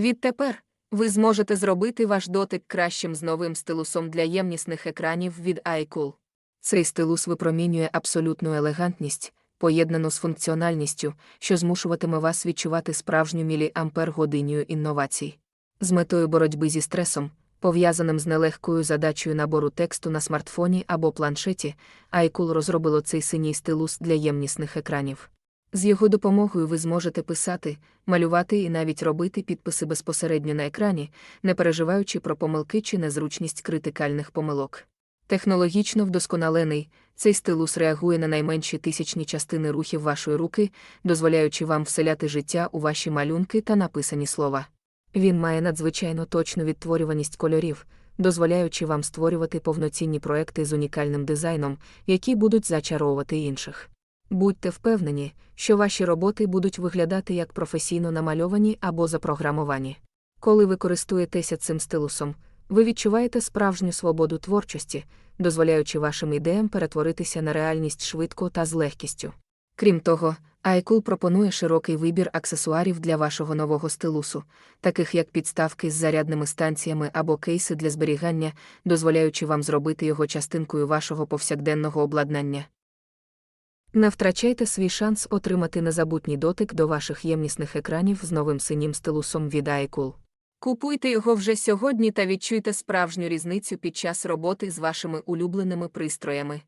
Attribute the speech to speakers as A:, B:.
A: Відтепер ви зможете зробити ваш дотик кращим з новим стилусом для ємнісних екранів від iCool. Цей стилус випромінює абсолютну елегантність, поєднану з функціональністю, що змушуватиме вас відчувати справжню міліампер-годинню інновацій. З метою боротьби зі стресом, пов'язаним з нелегкою задачею набору тексту на смартфоні або планшеті, iCool розробило цей синій стилус для ємнісних екранів. З його допомогою ви зможете писати, малювати і навіть робити підписи безпосередньо на екрані, не переживаючи про помилки чи незручність критикальних помилок. Технологічно вдосконалений, цей стилус реагує на найменші тисячні частини рухів вашої руки, дозволяючи вам вселяти життя у ваші малюнки та написані слова. Він має надзвичайно точну відтворюваність кольорів, дозволяючи вам створювати повноцінні проекти з унікальним дизайном, які будуть зачаровувати інших. Будьте впевнені, що ваші роботи будуть виглядати як професійно намальовані або запрограмовані. Коли ви користуєтеся цим стилусом, ви відчуваєте справжню свободу творчості, дозволяючи вашим ідеям перетворитися на реальність швидко та з легкістю. Крім того, iCool пропонує широкий вибір аксесуарів для вашого нового стилусу, таких як підставки з зарядними станціями або кейси для зберігання, дозволяючи вам зробити його частинкою вашого повсякденного обладнання. Не втрачайте свій шанс отримати незабутній дотик до ваших ємнісних екранів з новим синім стилусом від iCool. Купуйте його вже сьогодні та відчуйте справжню різницю під час роботи з вашими улюбленими пристроями.